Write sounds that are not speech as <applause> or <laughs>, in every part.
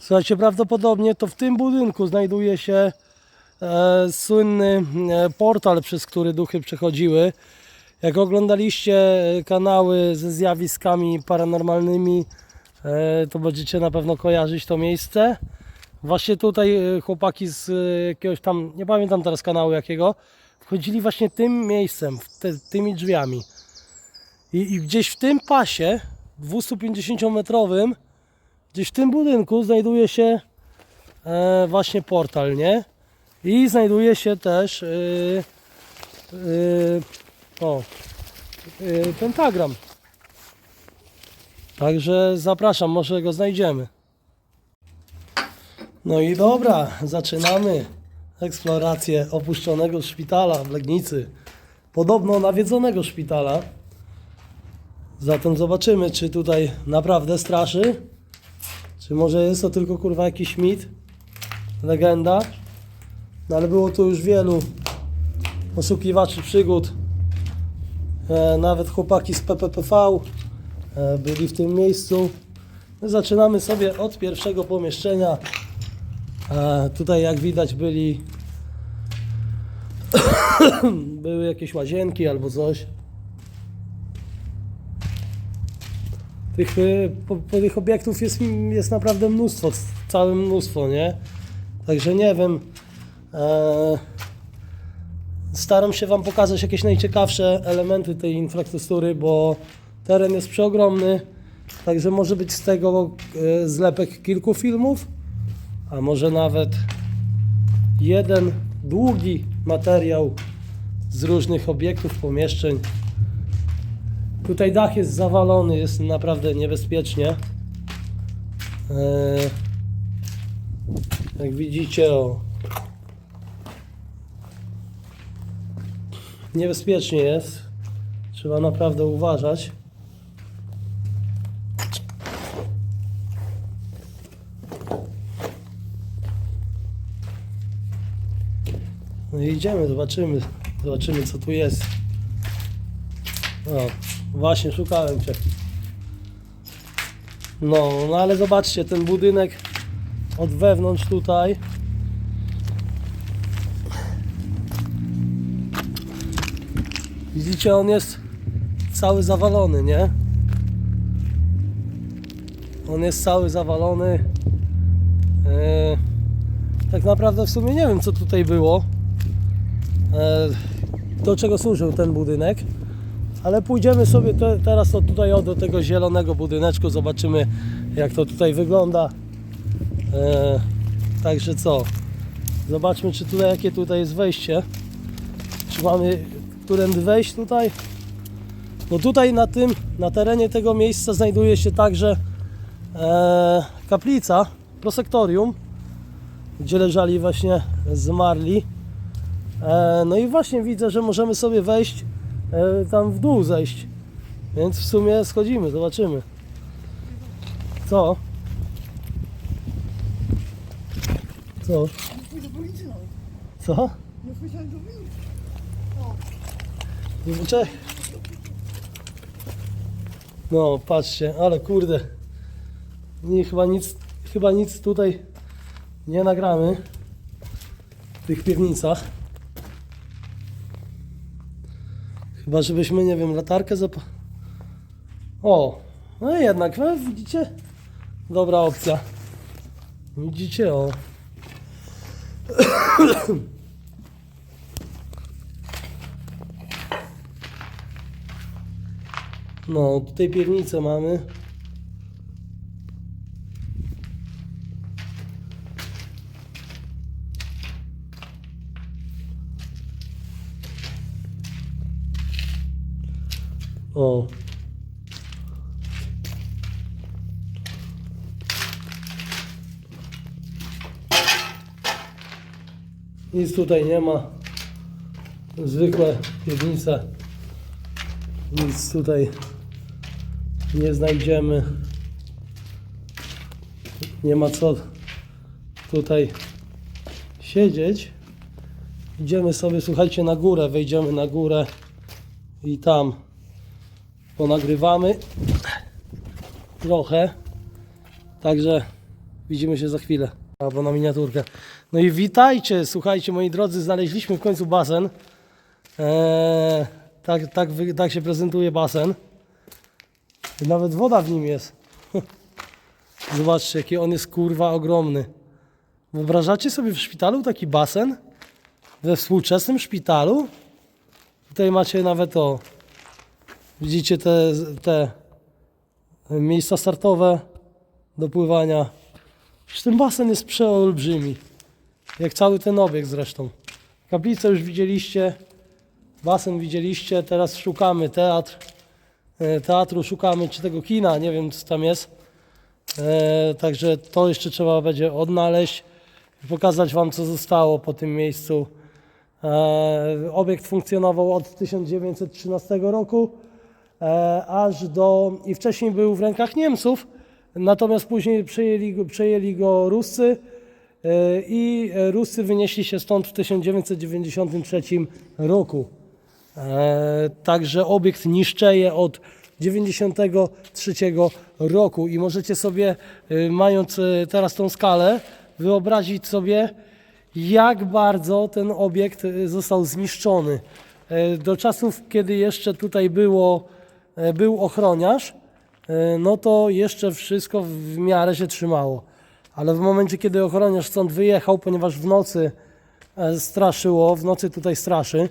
Słuchajcie, prawdopodobnie to w tym budynku znajduje się e, słynny e, portal, przez który duchy przechodziły. Jak oglądaliście e, kanały ze zjawiskami paranormalnymi, e, to będziecie na pewno kojarzyć to miejsce. Właśnie tutaj e, chłopaki z jakiegoś tam, nie pamiętam teraz kanału jakiego, wchodzili właśnie tym miejscem, te, tymi drzwiami. I, I gdzieś w tym pasie 250-metrowym, gdzieś w tym budynku znajduje się e, właśnie portal, nie? I znajduje się też yy, yy, o, yy, pentagram. Także zapraszam, może go znajdziemy. No i dobra, zaczynamy eksplorację opuszczonego szpitala w Legnicy. Podobno nawiedzonego szpitala. Zatem zobaczymy, czy tutaj naprawdę straszy, czy może jest to tylko kurwa jakiś mit, legenda. No ale było tu już wielu poszukiwaczy przygód. E, nawet chłopaki z PPPV e, byli w tym miejscu. My zaczynamy sobie od pierwszego pomieszczenia. E, tutaj jak widać byli <coughs> były jakieś łazienki albo coś. Tych, y, po, po tych obiektów jest, jest naprawdę mnóstwo, całe mnóstwo, nie? Także nie wiem. E, staram się Wam pokazać jakieś najciekawsze elementy tej infrastruktury, bo teren jest przeogromny. Także może być z tego e, zlepek kilku filmów, a może nawet jeden długi materiał z różnych obiektów, pomieszczeń. Tutaj dach jest zawalony, jest naprawdę niebezpiecznie. E, jak widzicie, o. Niebezpiecznie jest. Trzeba naprawdę uważać. No idziemy, zobaczymy. Zobaczymy co tu jest. O, właśnie szukałem cię. No, no ale zobaczcie, ten budynek od wewnątrz tutaj. Widzicie, on jest cały zawalony, nie? On jest cały zawalony. E, tak naprawdę w sumie nie wiem, co tutaj było. E, do czego służył ten budynek. Ale pójdziemy sobie te, teraz to tutaj o, do tego zielonego budyneczku, zobaczymy jak to tutaj wygląda. E, także co? Zobaczmy, czy tutaj jakie tutaj jest wejście. Czy mamy którędy wejść tutaj? No tutaj na tym, na terenie tego miejsca znajduje się także e, kaplica, prosektorium, gdzie leżali właśnie zmarli. E, no i właśnie widzę, że możemy sobie wejść tam w dół zejść. Więc w sumie schodzimy, zobaczymy. Co? Co? Co? Poczekaj. No, patrzcie, ale kurde. Nie, chyba nic, chyba nic tutaj nie nagramy w tych piwnicach. Chyba, żebyśmy, nie wiem, latarkę zap... O, no i jednak, no, widzicie? Dobra opcja. Widzicie, o. <coughs> No, tutaj piwnicę mamy. O. Nic tutaj nie ma. Zwykłe piwnice. Nic tutaj nie znajdziemy. Nie ma co tutaj siedzieć. Idziemy sobie, słuchajcie, na górę. Wejdziemy na górę i tam ponagrywamy trochę. Także Widzimy się za chwilę. Albo na miniaturkę. No i witajcie, słuchajcie moi drodzy, znaleźliśmy w końcu basen. Eee, tak, tak, tak się prezentuje basen. Nawet woda w nim jest. <laughs> Zobaczcie, jaki on jest kurwa ogromny. Wyobrażacie sobie w szpitalu taki basen? We współczesnym szpitalu? Tutaj macie nawet to. Widzicie te, te miejsca startowe do pływania. Przecież ten basen jest przeolbrzymi. Jak cały ten obiekt zresztą. Kaplicę już widzieliście. Basen widzieliście. Teraz szukamy teatr. E, Teatru szukamy, czy tego kina. Nie wiem, co tam jest. E, także to jeszcze trzeba będzie odnaleźć i pokazać Wam, co zostało po tym miejscu. E, obiekt funkcjonował od 1913 roku aż do i wcześniej był w rękach Niemców, natomiast później przejęli przejęli go Ruscy e, i e, Ruscy wynieśli się stąd w 1993 roku. E, Także obiekt niszczeje od 93 roku i możecie sobie, e, mając e, teraz tą skalę, wyobrazić sobie, jak bardzo ten obiekt e, został zniszczony. E, Do czasów, kiedy jeszcze tutaj było, e, był ochroniarz, e, no to jeszcze wszystko w miarę się trzymało. Ale w momencie, kiedy ochroniarz stąd wyjechał, ponieważ w nocy e, straszyło, w nocy tutaj straszy,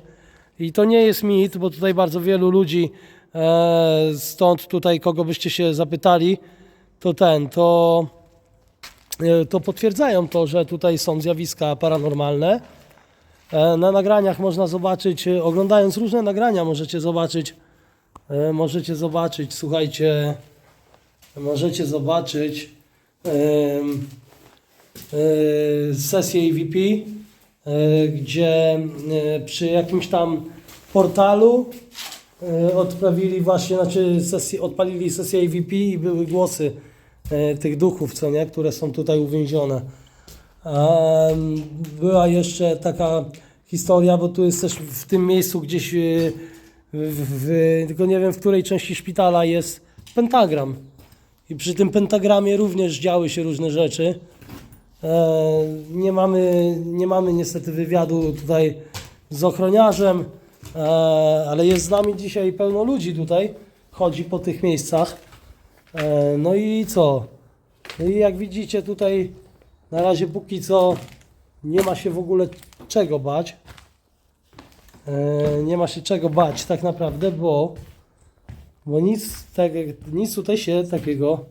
i to nie jest mit, bo tutaj bardzo wielu ludzi e, stąd tutaj, kogo byście się zapytali, to ten, to, e, to potwierdzają to, że tutaj są zjawiska paranormalne. E, na nagraniach można zobaczyć, e, oglądając różne nagrania możecie zobaczyć, e, możecie zobaczyć, słuchajcie, możecie zobaczyć e, sesję EVP, e, gdzie e, przy jakimś tam portalu e, odprawili właśnie, znaczy sesję, odpalili sesję EVP i były głosy e, tych duchów, co nie, które są tutaj uwięzione. Była jeszcze taka historia, bo tu jest też w tym miejscu gdzieś, e, w, tylko nie wiem w której części szpitala jest pentagram. I przy tym pentagramie również działy się różne rzeczy. E, Nie mamy, nie mamy niestety wywiadu tutaj z ochroniarzem, e, ale jest z nami dzisiaj pełno ludzi tutaj, chodzi po tych miejscach. E, No i co? No i jak widzicie tutaj na razie póki co nie ma się w ogóle czego bać. E, Nie ma się czego bać tak naprawdę, bo, bo nic, tak, nic tutaj się takiego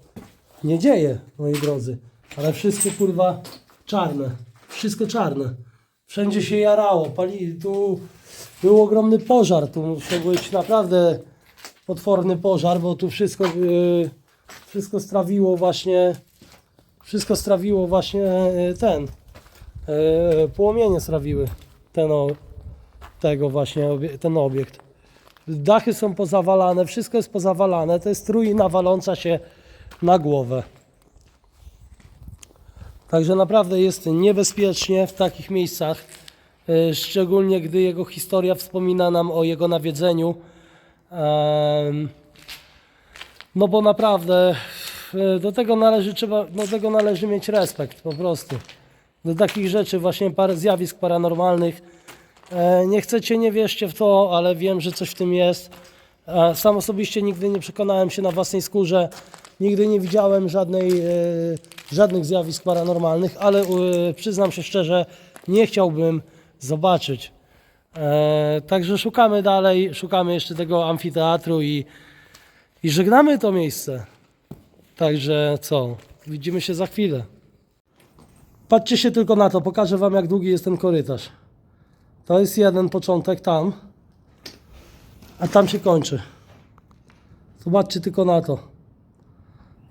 nie dzieje, moi drodzy. Ale wszystko kurwa czarne. Wszystko czarne. Wszędzie się jarało. Pali, tu był ogromny pożar. Tu musiał być naprawdę potworny pożar, bo tu wszystko, yy, wszystko strawiło właśnie. Wszystko strawiło właśnie yy, ten. Yy, płomienie strawiły ten, o, tego właśnie, ten obiekt. Dachy są pozawalane, wszystko jest pozawalane. To jest ruina waląca się na głowę. Także naprawdę jest niebezpiecznie w takich miejscach, e, szczególnie gdy jego historia wspomina nam o jego nawiedzeniu. No bo naprawdę e, do tego należy trzeba, do tego należy mieć respekt po prostu. Do takich rzeczy właśnie parę zjawisk paranormalnych. E, Nie chcecie, nie wierzcie w to, ale wiem, że coś w tym jest. E, Sam osobiście nigdy nie przekonałem się na własnej skórze, nigdy nie widziałem żadnej, e, żadnych zjawisk paranormalnych, ale przyznam się szczerze, nie chciałbym zobaczyć. Także szukamy dalej, szukamy jeszcze tego amfiteatru i, i żegnamy to miejsce. Także co? Widzimy się za chwilę. Patrzcie się tylko na to, pokażę Wam jak długi jest ten korytarz. To jest jeden początek tam, a tam się kończy. Zobaczcie tylko na to.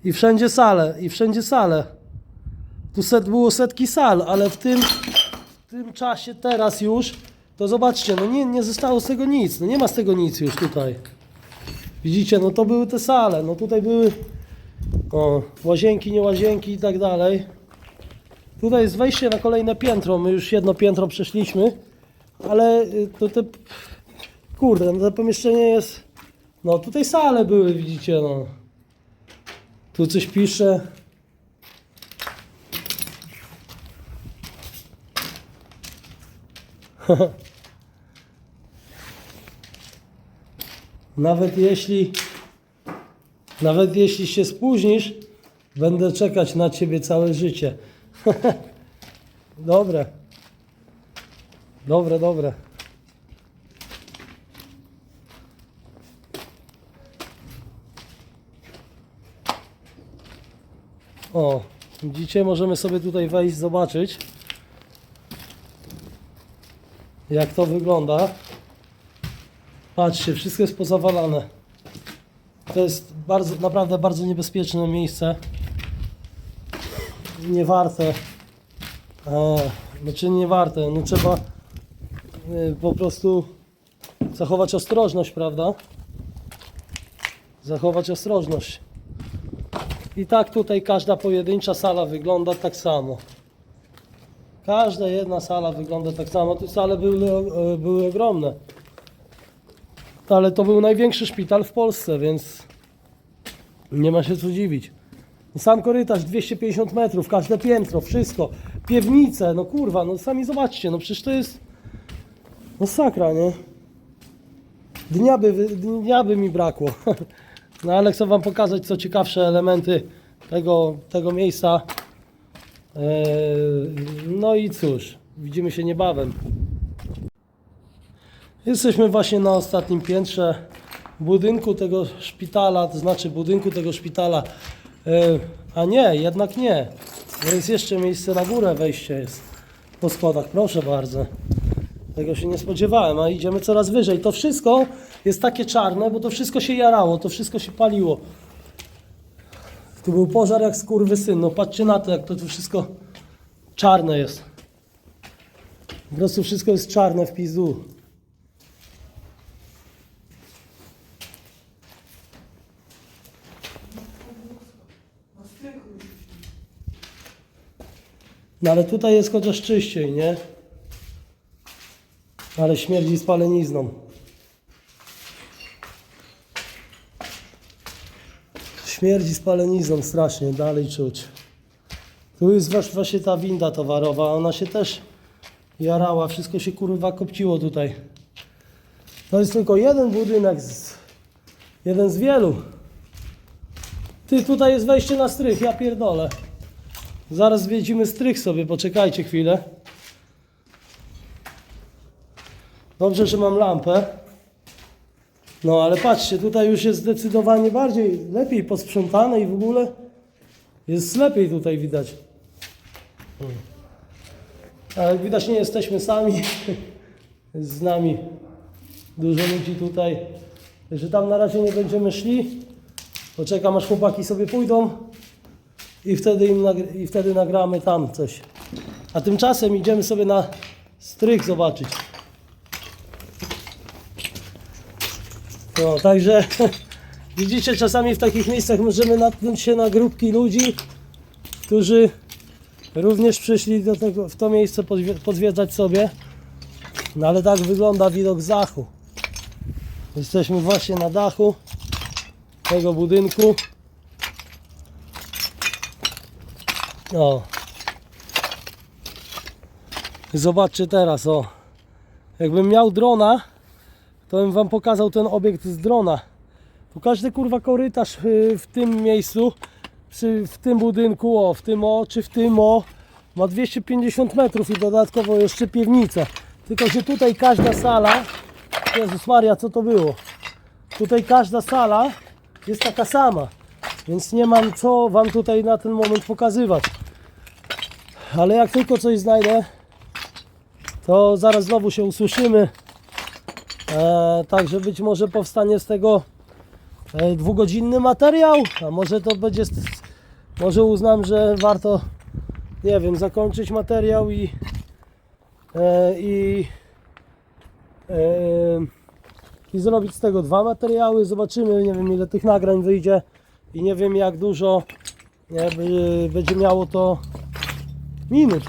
I wszędzie sale, i wszędzie sale. Tu set, było setki sal, ale w tym, w tym czasie teraz już, to zobaczcie, no nie, nie zostało z tego nic, no nie ma z tego nic już tutaj. Widzicie, no to były te sale, no tutaj były o, łazienki, nie łazienki i tak dalej. Tutaj jest wejście na kolejne piętro, my już jedno piętro przeszliśmy, ale y, to te, kurde, no to pomieszczenie jest, no tutaj sale były, widzicie, no. Tu coś pisze. <laughs> nawet jeśli nawet jeśli się spóźnisz, będę czekać na ciebie całe życie. <laughs> Dobra. Dobre, dobre. O, widzicie, możemy sobie tutaj wejść, zobaczyć jak to wygląda. Patrzcie, wszystko jest pozawalane. To jest bardzo, naprawdę bardzo niebezpieczne miejsce. Nie warte. E, znaczy nie warte. No trzeba po prostu zachować ostrożność, prawda? Zachować ostrożność. I tak tutaj każda pojedyncza sala wygląda tak samo. Każda jedna sala wygląda tak samo. Te sale były, e, były ogromne. Ale to był największy szpital w Polsce, więc nie ma się co dziwić. Sam korytarz 250 metrów, każde piętro, wszystko. Piwnice, no kurwa, no sami zobaczcie, no przecież to jest masakra, nie? Dnia by, dnia by mi brakło. <laughs> No ale chcę wam pokazać co ciekawsze elementy tego, tego miejsca. Eee, No i cóż, widzimy się niebawem. Jesteśmy właśnie na ostatnim piętrze budynku tego szpitala, to znaczy budynku tego szpitala. E, A nie, jednak nie. Jest jeszcze miejsce na górę, wejście jest po schodach, proszę bardzo. Tego się nie spodziewałem, a idziemy coraz wyżej. To wszystko jest takie czarne, bo to wszystko się jarało, to wszystko się paliło. Tu był pożar jak skurwysyn. No patrzcie na to, jak to tu wszystko czarne jest. Po prostu wszystko jest czarne w pizdu. No ale tutaj jest chociaż czyściej, nie? Ale śmierdzi spalenizną. Śmierdzi spalenizną strasznie, dalej czuć. Tu jest właśnie ta winda towarowa, ona się też jarała, wszystko się kurwa kopciło tutaj. To jest tylko jeden budynek, z, jeden z wielu. Ty, tutaj jest wejście na strych, ja pierdolę. Zaraz zwiedzimy strych sobie, poczekajcie chwilę. Dobrze, że mam lampę. No ale patrzcie, tutaj już jest zdecydowanie bardziej, lepiej posprzątane i w ogóle jest lepiej tutaj widać. Hmm. Ale jak widać nie jesteśmy sami. <laughs> Z nami dużo ludzi tutaj. Że tam na razie nie będziemy szli. Poczekam aż chłopaki sobie pójdą i wtedy, im nagr- i wtedy nagramy tam coś. A tymczasem idziemy sobie na strych zobaczyć. No, także <laughs> widzicie, czasami w takich miejscach możemy natknąć się na grupki ludzi, którzy również przyszli do tego, w to miejsce podwie- pozwiedzać sobie. No ale tak wygląda widok z dachu. Jesteśmy właśnie na dachu tego budynku. O. Zobaczcie teraz, o. Jakbym miał drona, to bym wam pokazał ten obiekt z drona. Tu każdy kurwa korytarz y, w tym miejscu, przy, w tym budynku, o, w tym o, czy w tym o, ma 250 metrów i dodatkowo jeszcze piwnica. Tylko, że tutaj każda sala, Jezus Maria, co to było? Tutaj każda sala jest taka sama, więc nie mam co wam tutaj na ten moment pokazywać. Ale jak tylko coś znajdę, to zaraz znowu się usłyszymy. E, także być może powstanie z tego e, dwugodzinny materiał, a może to będzie, może uznam, że warto, nie wiem, zakończyć materiał i e, i e, i zrobić z tego dwa materiały. Zobaczymy, nie wiem ile tych nagrań wyjdzie i nie wiem jak dużo nie, będzie miało to minut.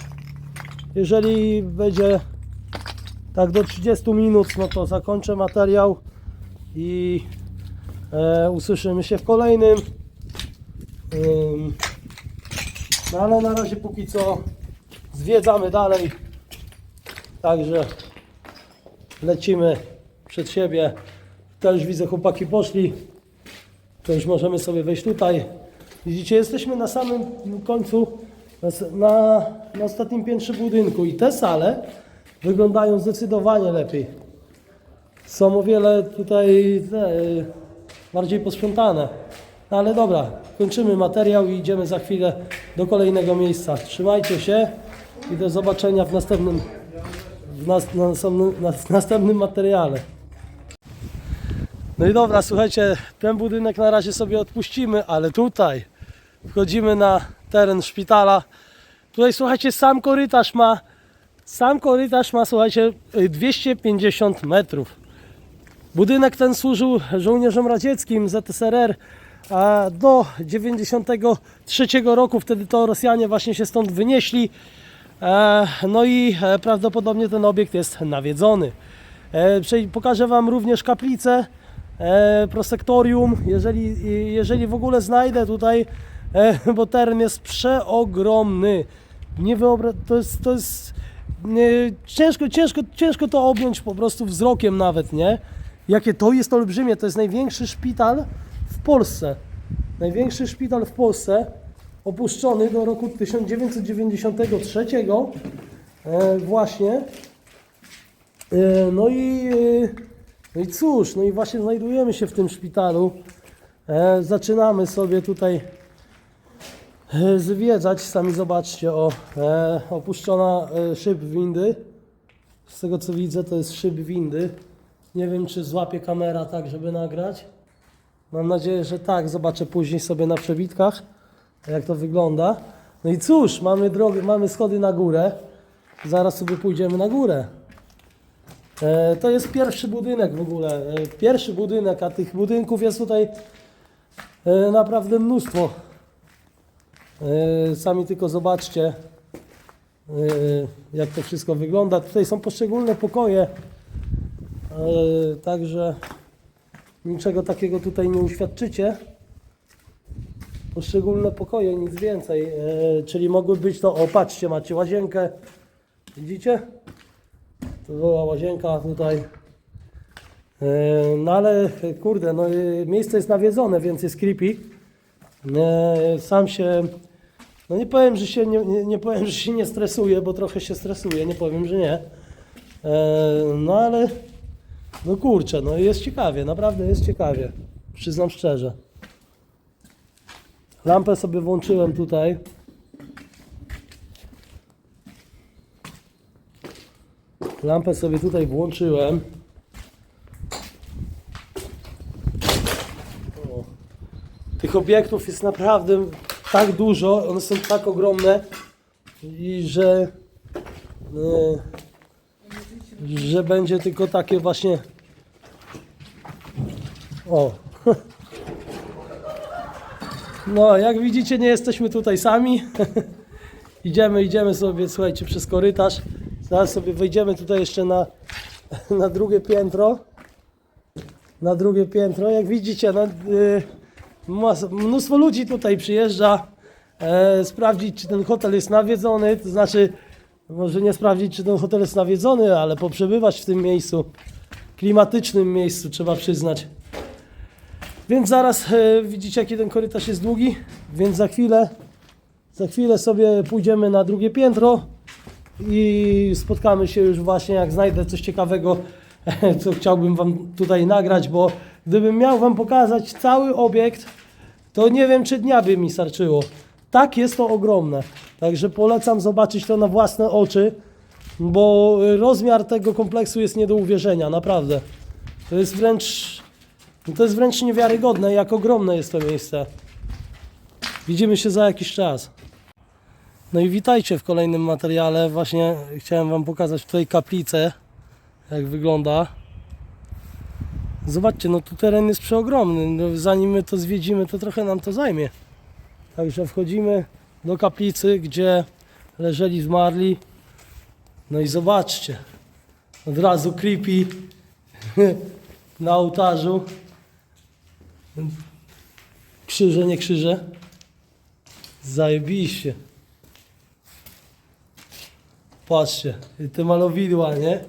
Jeżeli będzie tak do 30 minut, no to zakończę materiał i e, usłyszymy się w kolejnym. Ym, no ale na razie póki co zwiedzamy dalej. Także lecimy przed siebie. Też widzę, chłopaki poszli. To już możemy sobie wejść tutaj. Widzicie, jesteśmy na samym końcu, na, na ostatnim piętrze budynku i te sale wyglądają zdecydowanie lepiej. Są o wiele tutaj te, y, bardziej posprzątane. No ale dobra, kończymy materiał i idziemy za chwilę do kolejnego miejsca. Trzymajcie się i do zobaczenia w następnym, w nas, na, na, następnym materiale. No i dobra, słuchajcie, ten budynek na razie sobie odpuścimy, ale tutaj wchodzimy na teren szpitala. Tutaj słuchajcie, sam korytarz ma, sam korytarz ma, słuchajcie, y, 250 metrów. Budynek ten służył żołnierzom radzieckim ZSRR do 93 roku, wtedy to Rosjanie właśnie się stąd wynieśli. E, No i e, prawdopodobnie ten obiekt jest nawiedzony. E, Pokażę Wam również kaplicę, prosektorium, jeżeli, jeżeli w ogóle znajdę tutaj, bo teren jest przeogromny. Nie wyobra- to jest, to jest nie, ciężko, ciężko, ciężko to objąć po prostu wzrokiem nawet, nie? Jakie to jest olbrzymie, to jest największy szpital w Polsce. Największy szpital w Polsce, opuszczony do roku 1993 e, właśnie. E, no i, e, no i cóż, no i właśnie znajdujemy się w tym szpitalu. Zaczynamy sobie tutaj zwiedzać. Sami zobaczcie, o, e, opuszczona e, szyb windy. Z tego co widzę, to jest szyb windy. Nie wiem, czy złapie kamera tak, żeby nagrać. Mam nadzieję, że tak. Zobaczę później sobie na przebitkach, jak to wygląda. No i cóż, mamy, drogę, mamy schody na górę. Zaraz sobie pójdziemy na górę. E, to jest pierwszy budynek w ogóle. E, pierwszy budynek, a tych budynków jest tutaj e, naprawdę mnóstwo. E, sami tylko zobaczcie, e, jak to wszystko wygląda. Tutaj są poszczególne pokoje. E, Także niczego takiego tutaj nie uświadczycie. Poszczególne pokoje, nic więcej. Czyli mogły być to, o patrzcie, macie łazienkę. Widzicie? To była łazienka tutaj. No ale kurde, no miejsce jest nawiedzone, więc jest creepy. Sam się, no nie powiem, że się nie, nie, nie powiem, że się nie stresuję, bo trochę się stresuję, nie powiem, że nie. E, no ale no kurczę, no jest ciekawie, naprawdę jest ciekawie. Przyznam szczerze. Lampę sobie włączyłem tutaj. Lampę sobie tutaj włączyłem. O. Tych obiektów jest naprawdę tak dużo, one są tak ogromne i że e, że będzie tylko takie właśnie o. <laughs> No jak widzicie nie jesteśmy tutaj sami. <laughs> Idziemy, idziemy sobie słuchajcie przez korytarz. Zaraz sobie wejdziemy tutaj jeszcze na, <laughs> na drugie piętro. Na drugie piętro. Jak widzicie no, y, mas- mnóstwo ludzi tutaj przyjeżdża e, sprawdzić czy ten hotel jest nawiedzony to znaczy może nie sprawdzić, czy ten hotel jest nawiedzony, ale poprzebywać w tym miejscu, klimatycznym miejscu, trzeba przyznać. Więc zaraz e, widzicie, jaki ten korytarz jest długi, więc za chwilę, za chwilę sobie pójdziemy na drugie piętro i spotkamy się już właśnie, jak znajdę coś ciekawego, <laughs> co chciałbym Wam tutaj nagrać, bo gdybym miał Wam pokazać cały obiekt, to nie wiem, czy dnia by mi starczyło. Tak jest to ogromne. Także polecam zobaczyć to na własne oczy, bo rozmiar tego kompleksu jest nie do uwierzenia, naprawdę. To jest wręcz, to jest wręcz niewiarygodne, jak ogromne jest to miejsce. Widzimy się za jakiś czas. No i witajcie w kolejnym materiale. Właśnie chciałem Wam pokazać tutaj kaplicę, jak wygląda. Zobaczcie, no tu teren jest przeogromny. No, zanim my to zwiedzimy, to trochę nam to zajmie. Także wchodzimy do kaplicy, gdzie leżeli zmarli. No i zobaczcie, od razu creepy <laughs> na ołtarzu. Krzyże, nie krzyże. Zajebiście. Patrzcie, te malowidła, nie?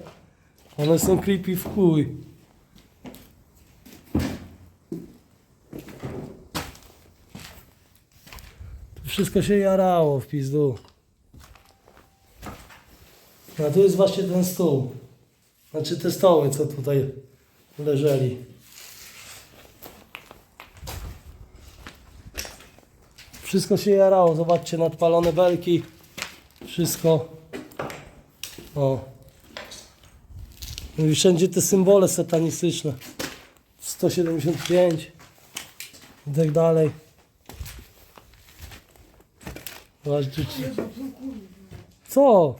One są creepy w chuj. Tu wszystko się jarało w pizdu. A tu jest właśnie ten stół. Znaczy te stoły, co tutaj leżeli. Wszystko się jarało. Zobaczcie, nadpalone belki. Wszystko. O. No i wszędzie te symbole satanistyczne. 175 i tak dalej. Kurwa. Co?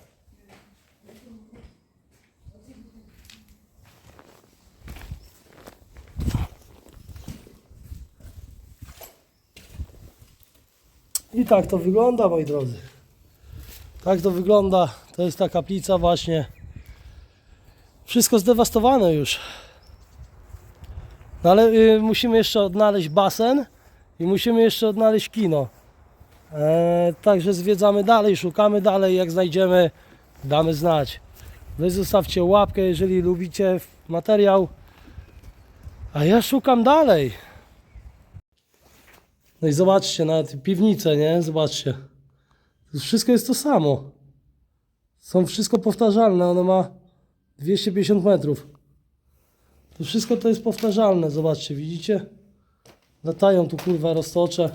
I tak to wygląda, moi drodzy. Tak to wygląda. To jest ta kaplica właśnie. Wszystko zdewastowane już. No ale y, musimy jeszcze odnaleźć basen i musimy jeszcze odnaleźć kino. E, także zwiedzamy dalej, szukamy dalej. Jak znajdziemy, damy znać. Wy zostawcie łapkę, jeżeli lubicie materiał. A ja szukam dalej. No i zobaczcie, nawet piwnice, nie? Zobaczcie. Wszystko jest to samo. Są wszystko powtarzalne. Ono ma 250 metrów. To wszystko to jest powtarzalne. Zobaczcie, widzicie? Latają tu kurwa roztocze.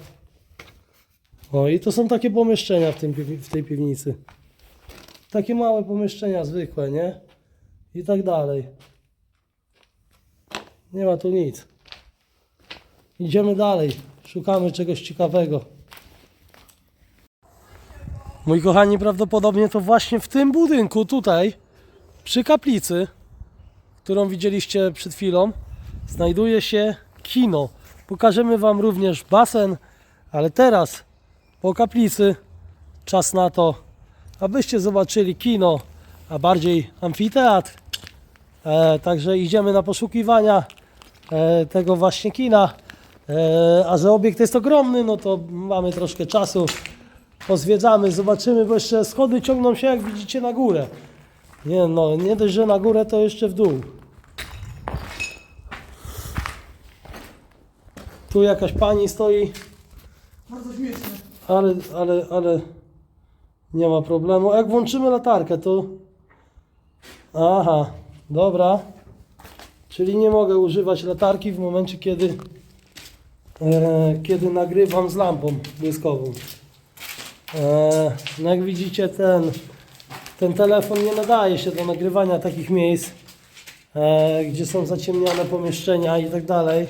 O i to są takie pomieszczenia w, tym, w tej piwnicy. Takie małe pomieszczenia zwykłe, nie? I tak dalej. Nie ma tu nic. Idziemy dalej. Szukamy czegoś ciekawego. Moi kochani, prawdopodobnie to właśnie w tym budynku tutaj, przy kaplicy, którą widzieliście przed chwilą, znajduje się kino. Pokażemy Wam również basen, ale teraz po kaplicy czas na to, abyście zobaczyli kino, a bardziej amfiteatr. E, także idziemy na poszukiwania e, tego właśnie kina. E, a że obiekt jest ogromny, no to mamy troszkę czasu. Pozwiedzamy, zobaczymy, bo jeszcze schody ciągną się, jak widzicie, na górę. Nie no, nie dość, że na górę, to jeszcze w dół. Tu jakaś pani stoi, Bardzo śmieszne. ale, ale, ale nie ma problemu. Jak włączymy latarkę, to... Aha, dobra. Czyli nie mogę używać latarki w momencie, kiedy, e, kiedy nagrywam z lampą błyskową. E, no jak widzicie, ten, ten telefon nie nadaje się do nagrywania takich miejsc, e, gdzie są zaciemnione pomieszczenia i tak dalej.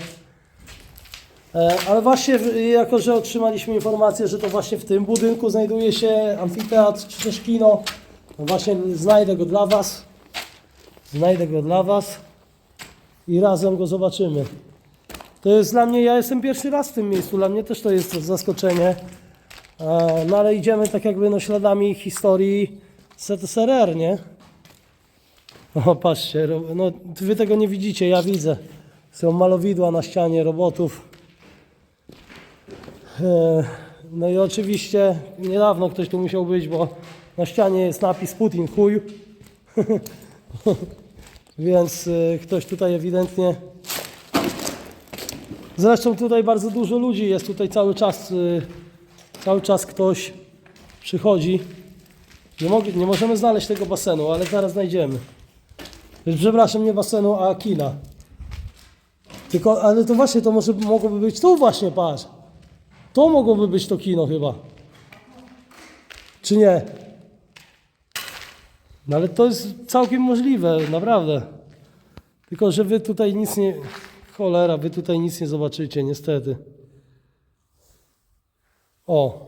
E, Ale właśnie, jako że otrzymaliśmy informację, że to właśnie w tym budynku znajduje się amfiteatr czy też kino, no właśnie znajdę go dla Was. Znajdę go dla Was i razem go zobaczymy. To jest dla mnie, ja jestem pierwszy raz w tym miejscu, dla mnie też to jest zaskoczenie. E, No ale idziemy tak jakby no śladami historii ZSRR, nie? O, patrzcie, no Wy tego nie widzicie, ja widzę. Są malowidła na ścianie robotów. E, No i oczywiście niedawno ktoś tu musiał być, bo na ścianie jest napis Putin chuj. <laughs> Więc e, ktoś tutaj ewidentnie. Zresztą tutaj bardzo dużo ludzi jest tutaj cały czas. e, Cały czas ktoś przychodzi. Nie, nie możemy znaleźć tego basenu, ale zaraz znajdziemy. Przepraszam, nie basenu, a kina. Tylko, ale to właśnie to może mogłoby być tu właśnie, patrz. To mogłoby być to kino chyba. Czy nie? No ale to jest całkiem możliwe, naprawdę. Tylko, że wy tutaj nic nie... Cholera, wy tutaj nic nie zobaczycie, niestety. O.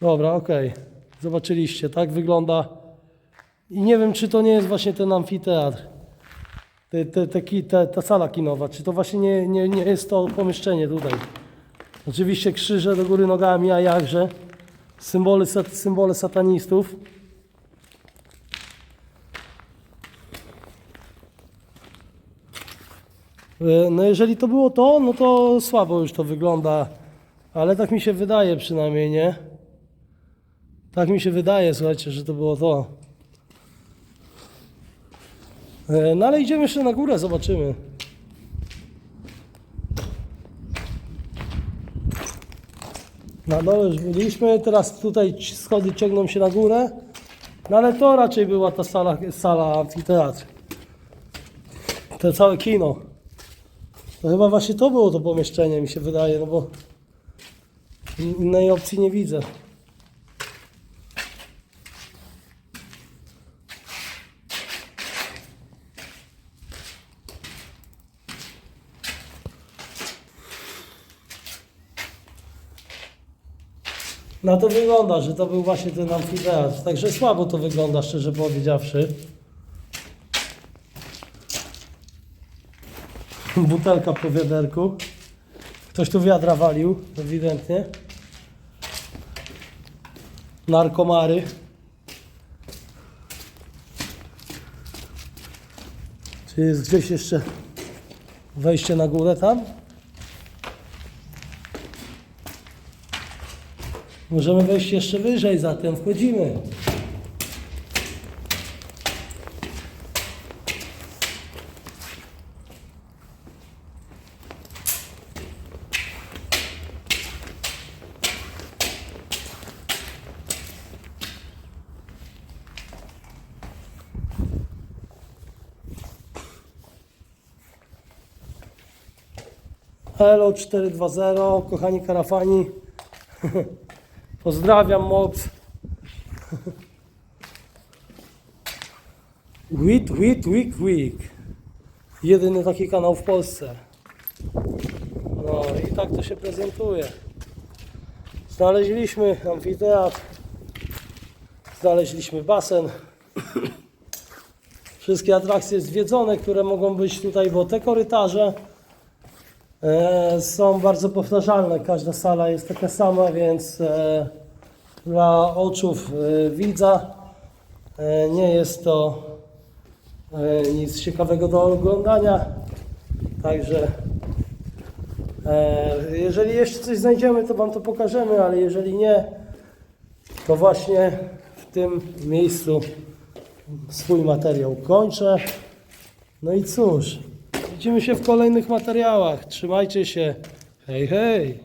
Dobra, okej. Zobaczyliście, tak wygląda. I nie wiem, czy to nie jest właśnie ten amfiteatr. Te, te, te, te, ta sala kinowa, czy to właśnie nie, nie, nie jest to pomieszczenie tutaj. Oczywiście krzyże do góry nogami, a jakże. Symbole, symbole satanistów. E, No jeżeli to było to, no to słabo już to wygląda. Ale tak mi się wydaje przynajmniej, nie? Tak mi się wydaje, słuchajcie, że to było to. E, No ale idziemy jeszcze na górę, zobaczymy. Na dole już byliśmy, teraz tutaj schody ciągną się na górę. No ale to raczej była ta sala, sala amfiteatr. To całe kino. To chyba właśnie to było to pomieszczenie, mi się wydaje, no bo in- innej opcji nie widzę. Na to wygląda, że to był właśnie ten amfiteatr. Także słabo to wygląda, szczerze powiedziawszy. Butelka po wiaderku. Ktoś tu wiadra walił, ewidentnie. Narkomary. Czy jest gdzieś jeszcze wejście na górę tam? Możemy wejść jeszcze wyżej, zatem wchodzimy. Hello 420, kochani karafani. <laughs> Pozdrawiam moc. Wit, wit, wik, wik. Jedyny taki kanał w Polsce. No i tak to się prezentuje. Znaleźliśmy amfiteatr. Znaleźliśmy basen. Wszystkie atrakcje zwiedzone, które mogą być tutaj, bo te korytarze są bardzo powtarzalne. Każda sala jest taka sama, więc e, dla oczów e, widza e, nie jest to e, nic ciekawego do oglądania. Także e, jeżeli jeszcze coś znajdziemy, to Wam to pokażemy, ale jeżeli nie, to właśnie w tym miejscu swój materiał kończę. No i cóż, widzimy się w kolejnych materiałach. Trzymajcie się. Hej, hej.